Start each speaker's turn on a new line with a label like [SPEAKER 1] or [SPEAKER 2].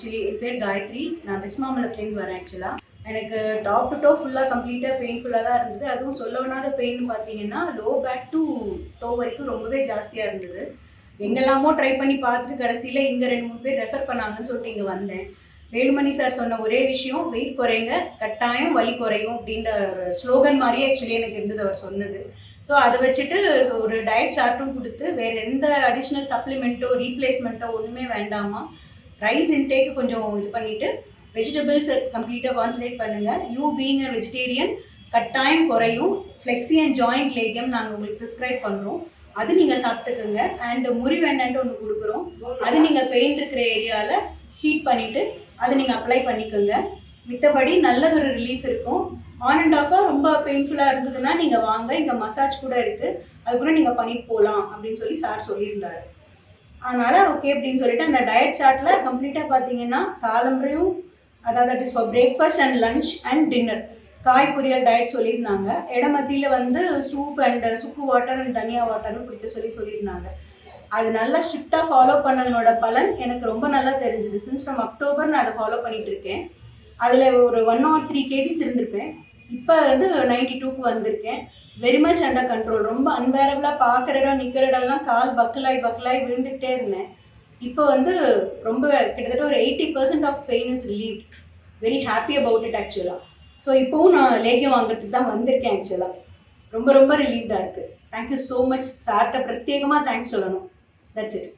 [SPEAKER 1] Actually என் பேர் காயத்ரி. நான் விஸ்மாமலத்துலேருந்து வரேன் ஆக்சுவலாக எனக்கு டாப் டு டோ ஃபுல்லாக கம்ப்ளீட்டாக பெயின்ஃபுல்லாக தான் இருந்தது. அதுவும் சொல்லவனாத பெயின் பார்த்தீங்கன்னா லோ பேக் டு டோ வரைக்கும் ரொம்பவே ஜாஸ்தியாக இருந்தது. எங்கெல்லாமோ ட்ரை பண்ணி பார்த்துட்டு கடைசியில் இங்கே ரெண்டு மூணு பேர் ரெஃபர் பண்ணாங்கன்னு சொல்லிட்டு இங்கே வந்தேன். வேலுமணி சார் சொன்ன ஒரே விஷயம் வெயிட் குறைங்க கட்டாயம் வலி குறையும் அப்படின்ற ஒரு ஸ்லோகன் மாதிரியே ஆக்சுவலி எனக்கு இருந்தது அவர் சொன்னது. ஸோ அதை வச்சுட்டு ஒரு டயட் சார்ட்டும் கொடுத்து வேற எந்த அடிஷ்னல் சப்ளிமெண்ட்டோ ரீப்ளேஸ்மெண்ட்டோ ஒன்றுமே வேண்டாமா? ரைஸ் இன்டேக்கு கொஞ்சம் இது பண்ணிவிட்டு வெஜிடபிள்ஸ் கம்ப்ளீட்டாக கான்சன்ட்ரேட் பண்ணுங்கள் யூ பீங் அ வெஜிடேரியன் கட்டாயம் குறையும். ஃப்ளெக்ஸி அண்ட் ஜாயிண்ட் லேகியம் நாங்கள் உங்களுக்கு ப்ரிஸ்கிரைப் பண்ணுறோம் அது நீங்கள் சாப்பிட்டுக்குங்க. அண்ட் முறிவெண்ணன்ட்டு ஒன்று கொடுக்குறோம். அது நீங்கள் பெயின் இருக்கிற ஏரியாவில் ஹீட் பண்ணிவிட்டு அதை நீங்கள் அப்ளை பண்ணிக்கோங்க. மித்தபடி நல்ல ஒரு ரிலீஃப் இருக்கும். ஆன் அண்ட் ஆஃபாக ரொம்ப பெயின்ஃபுல்லாக இருந்ததுன்னா நீங்கள் வாங்க. இங்கே மசாஜ் கூட இருக்குது அது கூட நீங்கள் பண்ணிட்டு போகலாம் அப்படின்னு சொல்லி சார் சொல்லியிருந்தாரு. அதனால ஓகே அப்படின்னு சொல்லிட்டு அந்த டயட் சார்ட்ல கம்ப்ளீட்டாக பாத்தீங்கன்னா காலம்பரையும் அதாவது that is for breakfast and lunch and dinner காய் பொரியல் டயட் சொல்லியிருந்தாங்க இடமத்தியில் வந்து சூப் அண்ட் சுக்கு வாட்டர் அண்ட் தனியா வாட்டர்னு குடிக்க சொல்லி சொல்லியிருந்தாங்க. அது நல்லா ஸ்ட்ரிக்டாக ஃபாலோ பண்ணதனோட பலன் எனக்கு ரொம்ப நல்லா தெரிஞ்சுது. சின்ஸ் ஃப்ரம் அக்டோபர் நான் அதை ஃபாலோ பண்ணிட்டு இருக்கேன். அதில் ஒரு ஒன் ஆர் த்ரீ கேஜிஸ் இருந்திருப்பேன். இப்போ வந்து நைன்டி டூக்கு வந்திருக்கேன். வெரி மச் அண்டர் கண்ட்ரோல் ரொம்ப அன்பேரபிளாக பார்க்குற இடம் நிற்கிற இடம்லாம் கால் பக்கலாய் பக்கலாய் விழுந்துகிட்டே இருந்தேன். இப்போ வந்து ரொம்ப கிட்டத்தட்ட ஒரு eighty percent of pain is relieve very happy about it ஆக்சுவலாக ஸோ இப்போவும் நான் லேகியம் வாங்குறதுக்கு தான் வந்திருக்கேன் ஆக்சுவலாக ரொம்ப ரொம்ப ரிலீவ்டாக இருக்குது தேங்க்யூ ஸோ மச் சார்கிட்ட பிரத்யேகமாக தேங்க்ஸ் சொல்லணும். That's it